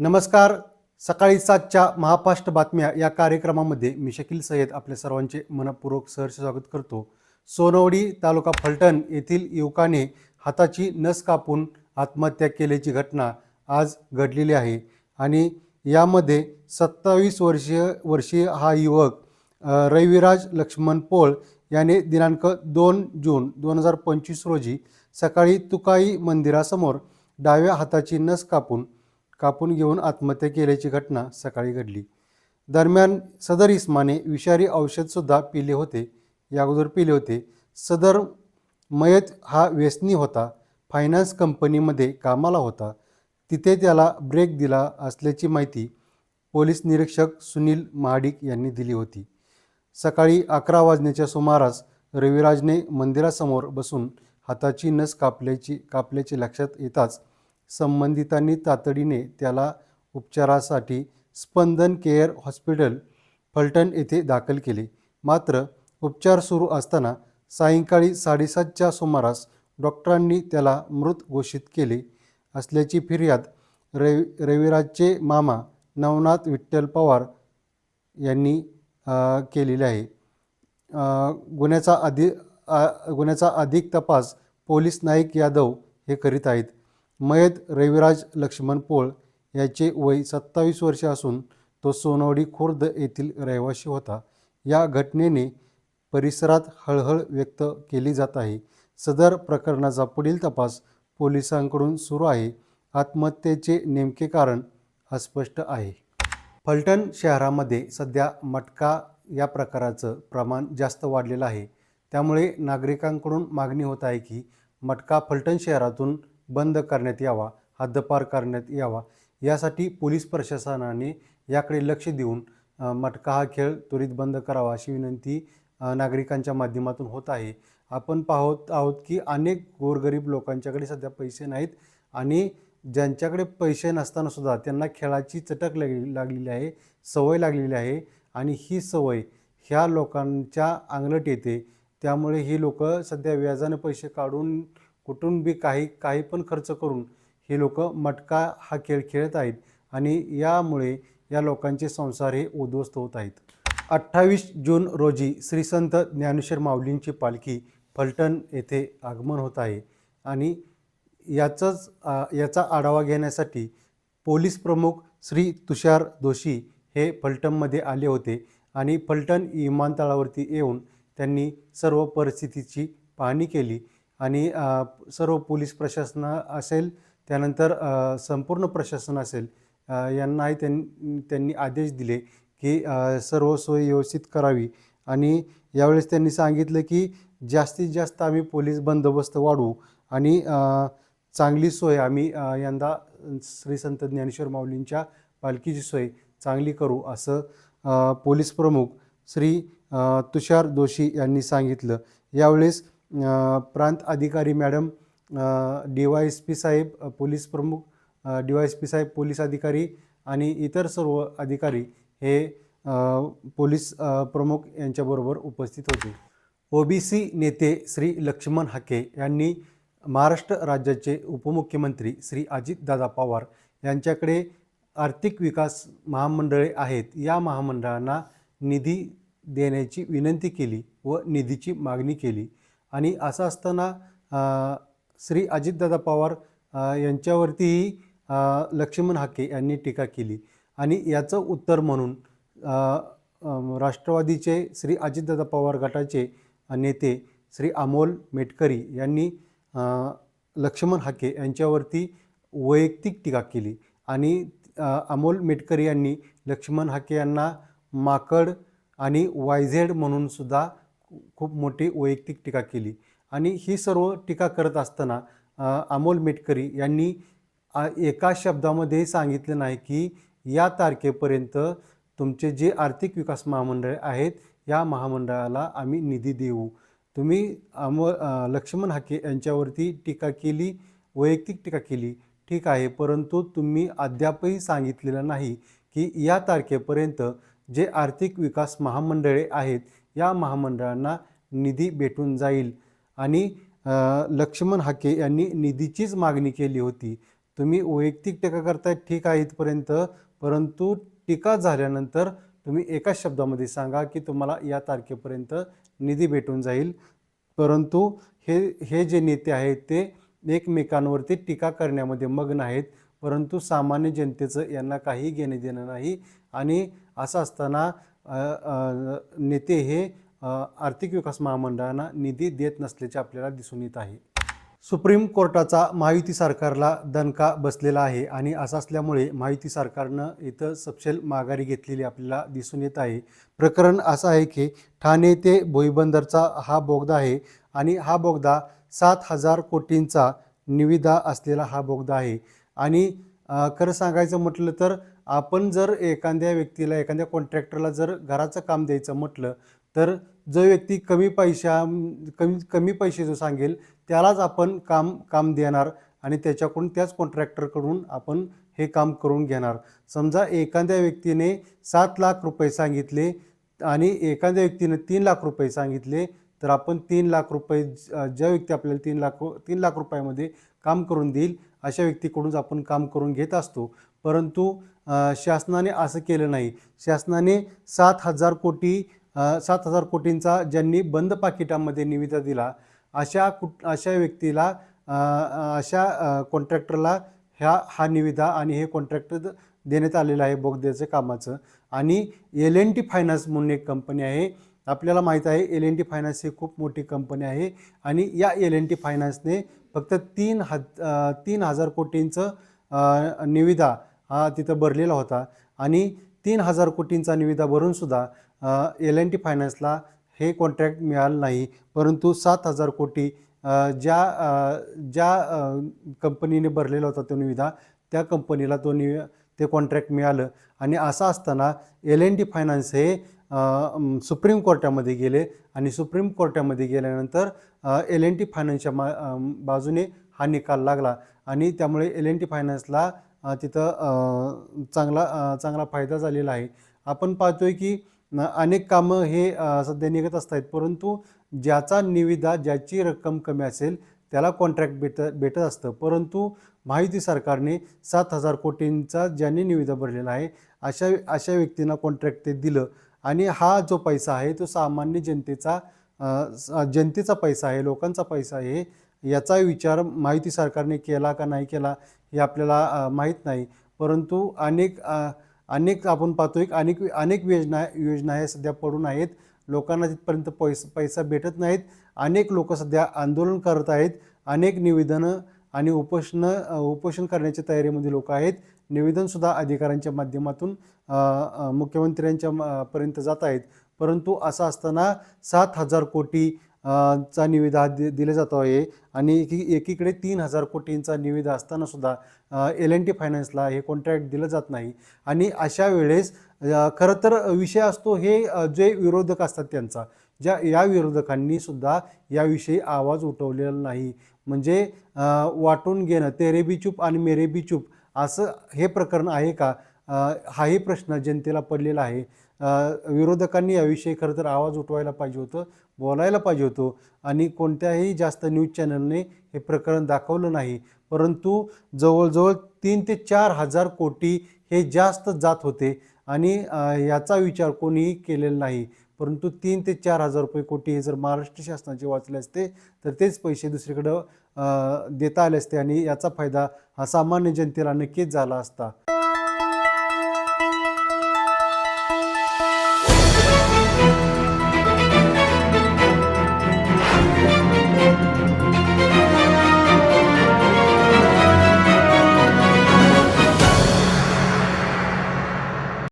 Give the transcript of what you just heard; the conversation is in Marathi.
नमस्कार. सकाळी सातच्या महापाष्ट बातम्या या कार्यक्रमामध्ये मी शकील सय्यद आपल्या सर्वांचे मनपूर्वक सहर्ष स्वागत करतो. सोनवडी तालुका फलटण येथील युवकाने हाताची नस कापून आत्महत्या केल्याची घटना आज घडलेली आहे आणि यामध्ये सत्तावीस वर्षीय वर्षीय हा युवक रविराज लक्ष्मण पोळ याने दिनांक दोन जून दोन हजार पंचवीस रोजी सकाळी तुकाई मंदिरासमोर डाव्या हाताची नस कापून कापून घेऊन आत्महत्या केल्याची घटना सकाळी घडली. दरम्यान सदर इस्माने विषारी औषधसुद्धा पिले होते. या अगोदर पिले होते. सदर मयत हा व्यसनी होता. फायनान्स कंपनीमध्ये कामाला होता. तिथे त्याला ब्रेक दिला असल्याची माहिती पोलीस निरीक्षक सुनील महाडिक यांनी दिली होती. सकाळी अकरा वाजण्याच्या सुमारास रविराजने मंदिरासमोर बसून हाताची नस कापल्याची कापल्याचे लक्षात येताच संबंधितांनी तातडीने त्याला उपचारासाठी स्पंदन केअर हॉस्पिटल फलटण येथे दाखल केले. मात्र उपचार सुरू असताना सायंकाळी साडेसातच्या सुमारास डॉक्टरांनी त्याला मृत घोषित केले असल्याची फिर्याद रवि रविराजचे मामा नवनाथ विठ्ठल पवार यांनी केलेली आहे. गुन्ह्याचा अधि गुन्ह्याचा अधिक तपास पोलीस नाईक यादव हे करीत आहेत. मयत रविराज लक्ष्मण पोळ याचे वय सत्तावीस वर्षे असून तो सोनवडी खुर्द येथील रहिवासी होता. या घटनेने परिसरात हळहळ व्यक्त केली जात आहे. सदर प्रकरणाचा पुढील तपास पोलिसांकडून सुरू आहे. आत्महत्येचे नेमके कारण अस्पष्ट आहे. फलटण शहरामध्ये सध्या मटका या प्रकाराचं प्रमाण जास्त वाढलेलं आहे. त्यामुळे नागरिकांकडून मागणी होत आहे की मटका फलटण शहरातून बंद करण्यात यावा हद्दपार करण्यात यावा यासाठी पोलीस प्रशासनाने याकडे लक्ष देऊन मटका हा खेळ त्वरित बंद करावा अशी विनंती नागरिकांच्या माध्यमातून होत आहे. आपण पाहत आहोत की अनेक गोरगरीब लोकांच्याकडे सध्या पैसे नाहीत आणि ज्यांच्याकडे पैसे नसताना सुद्धा त्यांना खेळाची चटक लागली लागलेली आहे सवय लागलेली आहे आणि ही सवय ह्या लोकांच्या अंगलट येते. त्यामुळे ही लोक सध्या व्याजाने पैसे काढून कुठून बी काही काही पण खर्च करून हे लोक मटका हा खेळ खेळत आहेत आणि यामुळे या लोकांचे संसार हे उद्ध्वस्त होत आहेत. अठ्ठावीस जून रोजी श्री संत ज्ञानेश्वर माऊलींची पालखी फलटण येथे आगमन होत आहे आणि याचाच याचा आढावा घेण्यासाठी पोलीस प्रमुख श्री तुषार दोशी हे फलटणमध्ये आले होते आणि फलटण विमानतळावरती येऊन त्यांनी सर्व परिस्थितीची पाहणी केली. आणि सर्व पोलीस प्रशासन असेल त्यानंतर संपूर्ण प्रशासन असेल यांनाही त्यां त्यांनी आदेश दिले की सर्व सोय व्यवस्थित करावी. आणि यावेळेस त्यांनी सांगितलं की जास्तीत जास्त आम्ही पोलीस बंदोबस्त वाढवू आणि चांगली सोय आम्ही यंदा श्री संत ज्ञानेश्वर माऊलींच्या पालखीची सोय चांगली करू असं पोलीस प्रमुख श्री तुषार दोशी यांनी सांगितलं. यावेळेस प्रांत अधिकारी madam D Y S P साहेब पोलीस प्रमुख डी वाय एस पी साहेब पोलीस अधिकारी आणि इतर सर्व अधिकारी हे पोलीस प्रमुख यांच्याबरोबर उपस्थित होते. ओबीसी नेते श्री लक्ष्मण हाके यांनी महाराष्ट्र राज्याचे उपमुख्यमंत्री श्री अजितदादा पवार यांच्याकडे आर्थिक विकास महामंडळे आहेत या महामंडळांना निधी देण्याची विनंती केली व निधीची मागणी केली. आणि असं असताना श्री अजितदादा पवार यांच्यावरतीही लक्ष्मण हाके यांनी टीका केली. आणि याचं उत्तर म्हणून राष्ट्रवादीचे श्री अजितदादा पवार गटाचे नेते श्री अमोल मेटकरी यांनी लक्ष्मण हाके यांच्यावरती वैयक्तिक टीका केली. आणि अमोल मेटकरी यांनी लक्ष्मण हाके यांना माकड आणि वायझेड म्हणून सुद्धा खूप मोठी वैयक्तिक टीका केली. आणि ही सर्व टीका करत असताना अमोल मेटकरी यांनी एका शब्दामध्ये सांगितलं नाही की या तारखेपर्यंत तुमचे जे आर्थिक विकास महामंडळे आहेत या महामंडळाला आम्ही निधी देऊ. तुम्ही अमो लक्ष्मण हाके यांच्यावरती टीका केली वैयक्तिक टीका केली ठीक आहे. परंतु तुम्ही अद्यापही सांगितलेलं नाही की या तारखेपर्यंत जे आर्थिक विकास महामंडळे आहेत या महामंडळांना निधी भेटून जाईल. आणि लक्ष्मण हाके यांनी निधीचीच मागणी केली होती. तुम्ही वैयक्तिक टीका करताय ठीक आहे इथपर्यंत. परंतु टीका झाल्यानंतर तुम्ही एकाच शब्दामध्ये सांगा की तुम्हाला या तारखेपर्यंत निधी भेटून जाईल. परंतु हे हे जे नेते आहेत ते एकमेकांवरती टीका करण्यामध्ये मग्न आहेत. परंतु सामान्य जनतेचं यांना काही घेणे देणं नाही. आणि असं असताना नेते हे आर्थिक विकास महामंडळांना निधी देत नसल्याचे आपल्याला दिसून येत आहे. सुप्रीम कोर्टाचा महायुती सरकारला दणका बसलेला आहे आणि असं असल्यामुळे महायुती सरकारनं इथं सपशेल माघारी घेतलेली आपल्याला दिसून येत आहे. प्रकरण असं आहे की ठाणे ते भोईबंदरचा हा बोगदा आहे आणि हा बोगदा सात हजार कोटींचा निविदा असलेला हा बोगदा आहे. आणि खरं सांगायचं म्हटलं तर आपण जर एखाद्या व्यक्तीला एखाद्या कॉन्ट्रॅक्टरला जर घराचं काम द्यायचं म्हटलं तर जो व्यक्ती कमी पैशा कमी कमी पैसे जो सांगेल त्यालाच आपण काम काम देणार आणि त्याच्याकडून त्याच कॉन्ट्रॅक्टरकडून आपण हे काम करून घेणार. समजा एखाद्या व्यक्तीने सात लाख रुपये सांगितले आणि एखाद्या व्यक्तीने तीन लाख रुपये सांगितले तर आपण तीन लाख रुपये ज्या व्यक्ती आपल्याला तीन लाख तीन लाख रुपयामध्ये काम करून देईल अशा व्यक्तीकडूनच आपण काम करून घेत असतो. परंतु शासनाने असं केलं नाही. शासनाने सात हजार कोटी सात हजार कोटींचा ज्यांनी बंद पाकिटामध्ये निविदा दिला अशा कुठ अशा व्यक्तीला अशा कॉन्ट्रॅक्टरला ह्या हा निविदा आणि हे कॉन्ट्रॅक्ट देण्यात आलेलं आहे बोगद्याचं कामाचं. आणि एल एन टी फायनान्स म्हणून एक कंपनी आहे. आपल्याला माहीत आहे एल एन टी फायनान्स ही खूप मोठी कंपनी आहे. आणि या एल एन टी फायनान्सने फक्त तीन ह तीन हजार कोटींचं निविदा हा तिथं भरलेला होता. आणि तीन हजार कोटींचा निविदा भरूनसुद्धा एल एन टी फायनान्सला हे कॉन्ट्रॅक्ट मिळालं नाही. परंतु सात हजार कोटी ज्या ज्या कंपनीने भरलेला होता तो निविदा त्या कंपनीला तो निवि ते कॉन्ट्रॅक्ट मिळालं. आणि असं असताना एल एन टी फायनान्स हे सुप्रीम कोर्टामध्ये गेले. आणि सुप्रीम कोर्टामध्ये गेल्यानंतर एल एन टी फायनान्सच्या मा बाजूने हा निकाल लागला. आणि त्यामुळे एल एन टी फायनान्सला तिथं चांगला चांगला फायदा झालेला आहे. आपण पाहतोय की अनेक कामं हे सध्या निघत असतात परंतु ज्याचा निविदा ज्याची रक्कम कमी असेल त्याला कॉन्ट्रॅक्ट भेट भेटत असतं. परंतु महायुती सरकारने सात हजार कोटींचा ज्यांनी निविदा भरलेला आहे अशा अशा व्यक्तींना कॉन्ट्रॅक्ट ते दिलं. आणि हा जो पैसा आहे तो सामान्य जनतेचा जनतेचा पैसा आहे लोकांचा पैसा आहे याचा विचार माहिती सरकारने केला का नाही केला हे आपल्याला माहीत नाही. परंतु अनेक अनेक आपण पाहतो एक अनेक अनेक योजना योजना हे सध्या पडून आहेत. लोकांना तिथपर्यंत पैसा पैसा भेटत नाहीत. अनेक लोक सध्या आंदोलन करत आहेत. अनेक निवेदनं आणि उपोषणं उपोषण करण्याच्या तयारीमध्ये लोक आहेत. निवेदनसुद्धा अधिकाऱ्यांच्या माध्यमातून मुख्यमंत्र्यांच्या म- पर्यंत जात आहेत. परंतु असं असताना सात हजार कोटी चा निविदा दि दिला जातो आहे. आणि एकी एकीकडे तीन हजार कोटींचा निविदा असतानासुद्धा एल एन टी फायनान्सला हे कॉन्ट्रॅक्ट दिलं जात नाही. आणि अशा वेळेस खरं तर विषय असतो हे जे विरोधक असतात त्यांचा ज्या या विरोधकांनी सुद्धा याविषयी आवाज उठवलेला नाही. म्हणजे वाटून घेणं तेरे बी चूप आणि मेरे बी चूप असं हे प्रकरण आहे का? हाही प्रश्न जनतेला पडलेला आहे. विरोधकांनी याविषयी खरं तर आवाज उठवायला पाहिजे होतं बोलायला पाहिजे होतं आणि कोणत्याही जास्त न्यूज चॅनलने हे प्रकरण दाखवलं नाही. परंतु जवळजवळ तीन ते चार हजार कोटी हे जास्त जात होते आणि याचा विचार कोणीही केलेला नाही. परंतु तीन ते चार हजार रुपये कोटी हे जर महाराष्ट्र शासनाचे वाचले असते तर तेच पैसे दुसरीकडं देता आले असते आणि याचा फायदा हा सामान्य जनतेला नक्कीच झाला असता.